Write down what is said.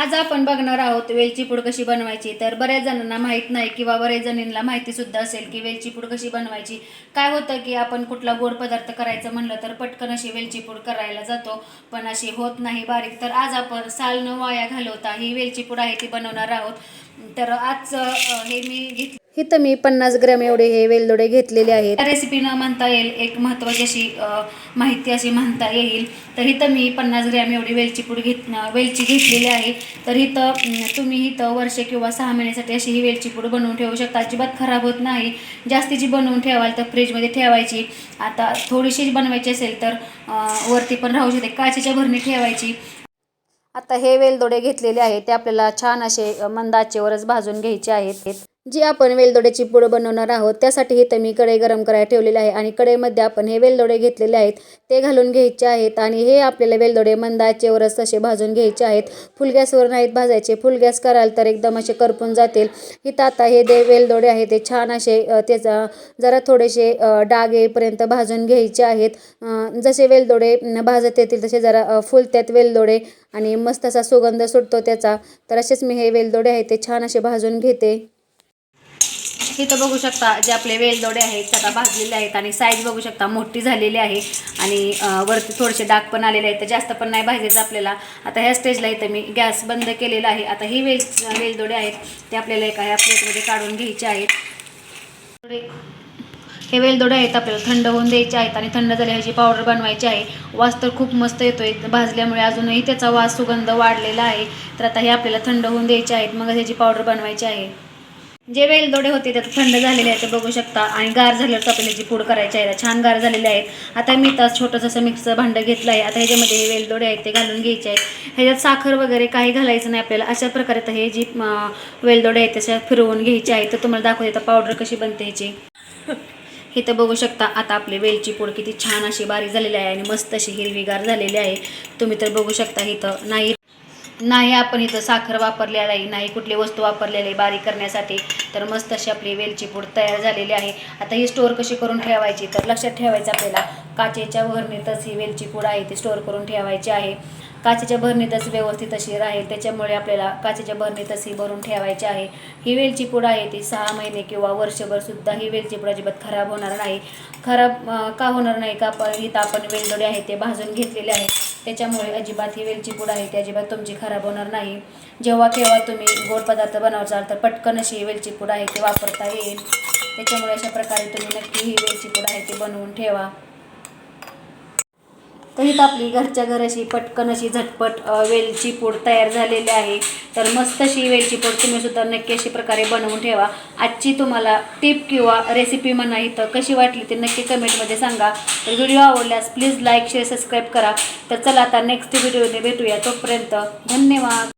आज आपण बघणार आहोत वेलची पूड कशी बनवायची. तर बऱ्याच जणांना माहीत नाही किंवा बऱ्याच जणींना माहिती सुद्धा असेल की वेलची पूड कशी बनवायची. काय होतं की आपण कुठला गोड पदार्थ करायचं म्हणलं तर पटकन अशी वेलची पूड करायला जातो. पण अशी होत नाही बारीक. तर आज आपण साल न वाया घालवता ही वेलची पूड आहे ती बनवणार आहोत. तर आज हे मी घेतली इथं मी पन्नास ग्रॅम एवढे हे वेलदोडे घेतलेले आहेत. रेसिपी न म्हणता येईल एक महत्त्वाची अशी माहिती अशी म्हणता येईल. तर इथं मी पन्नास ग्रॅम एवढी वेलची पूड घेत वेलची घेतलेली आहे. तर इथं तुम्ही इथं वर्ष किंवा सहा महिन्यासाठी अशी ही वेलची पूड बनवून ठेवू शकता. अजिबात खराब होत नाही. जास्तीची बनवून ठेवाल तर फ्रीजमध्ये ठेवायची. आता थोडीशी बनवायची असेल तर वरती पण राहू शकते. काचेच्या भरणी ठेवायची. आता हे वेलदोडे घेतलेले आहेत. ते आपल्याला छान असे मंदाचेवरच मंद आचेवरच भाजून घ्यायचे आहेत. जी आपण वेलदोड्याची पूड बनवणार आहोत त्यासाठी इथं मी कढई गरम करायला ठेवलेले आहे आणि कढईमध्ये आपण हे वेलदोडे घेतलेले आहेत ते घालून घ्यायचे आहेत आणि हे आपल्याला वेलदोडे मंदाचेवरच तसे भाजून घ्यायचे आहेत. फुल गॅसवर नाहीत भाजायचे फुल गॅस कराल तर एकदम असे करपून जातील. इथं आता हे दे वेलदोडे आहे ते छान असे त्याचा जरा थोडेसे डाग येईपर्यंत भाजून घ्यायचे आहेत. जसे वेलदोडे भाजत येतील तसे जरा फुलत्यात वेलदोडे आणि मस्त असा सुगंध सुटतो त्याचा. तर असेच मी हे वेलदोडे आहेत ते छान असे भाजून घेते. इथं बघू शकता जे आपले वेलदोडे आहेत ते आता भाजलेले आहेत आणि साईज बघू शकता मोठी झालेली आहे. आणि वरती थोडेसे डाग पण आलेले आहेत तर जास्त पण नाही भाजायचं आपल्याला. आता ह्या स्टेजला इथं मी गॅस बंद केलेला आहे. आता ही वेल वेलदोडे आहेत ते आपल्याला एका ह्या प्लेटमध्ये काढून घ्यायचे आहेत. थोडे हे वेलदोडे आहेत आपल्याला थंड होऊन द्यायचे आहेत आणि थंड झाले ह्याची पावडर बनवायची आहे. वास तर खूप मस्त येतोय भाजल्यामुळे अजूनही त्याचा वास सुगंध वाढलेला आहे. तर आता हे आपल्याला थंड होऊन द्यायचे आहेत मग ह्याची पावडर बनवायची आहे. जे वेलदोडे होते ते आता थंड झालेले आहेत ते बघू शकता. आणि गार झाल्यावर आपल्याला ह्याची पूड करायची आहे छान गार झालेले आहेत. आता मी तर छोटंसं असं मिक्सर भांडं घेतलं आहे. आता ह्याच्यामध्ये हे वेलदोडे आहेत ते घालून घ्यायचे आहेत. ह्याच्यात साखर वगैरे काही घालायचं नाही आपल्याला. अशा प्रकारे तर हे जी वेलदोडे आहेत त्याच्यात फिरवून घ्यायचे आहेत. तर तुम्हाला दाखवते आता पावडर कशी बनते ह्याची. इथं बघू शकता आता आपली वेलची पूड किती छान अशी बारीक झालेली आहे आणि मस्त अशी हिरवीगार झालेली आहे. तुम्ही तर बघू शकता इथं नाही नाही आपण इथं साखर वापरलेला आहे नाही कुठली वस्तू वापरलेली आहे बारीक करण्यासाठी तर मस्त अशी आपली वेलची पूड तयार झालेली आहे. आता ही स्टोअर कशी करून ठेवायची? तर लक्षात ठेवायचं आपल्याला काचेच्या भरणीतच ही वेलची पूड आहे ती स्टोअर करून ठेवायची आहे. काचेच्या भरणीतच व्यवस्थित अशी राहील त्याच्यामुळे आपल्याला काचेच्या भरणीतच ही भरून ठेवायची आहे. ही वेलची पूड आहे ती सहा महिने किंवा वर्षभरसुद्धा ही वेलची पूड अजिबात खराब होणार नाही. खराब का होणार नाही? का आपण इथं आपण वेलदोडे आहे ते भाजून घेतलेले आहे त्याच्यामुळे अजिबात ही वेलची पूड आहे ती अजिबात तुमची खराब होणार नाही. जेव्हा केव्हा तुम्ही गोड पदार्थ बनवचाल तर पटकन अशी ही वेलची पूड आहे ती वापरता येईल. त्याच्यामुळे अशा प्रकारे तुम्ही नक्की ही वेलची पूड आहे ती बनवून ठेवा. तर इथं आपली घरच्या घर अशी पटकन अशी झटपट वेलची पूड तयार झालेली आहे. तर मस्त अशी वेलची पूड तुम्ही सुद्धा नक्की अशी प्रकारे बनवून ठेवा. आजची तुम्हाला टिप किंवा रेसिपी म्हणा इथं कशी वाटली ते नक्की कमेंटमध्ये सांगा. तर व्हिडिओ आवडल्यास प्लीज लाईक शेअर सबस्क्राईब करा. तर चला आता नेक्स्ट व्हिडिओने भेटूया. तोपर्यंत धन्यवाद.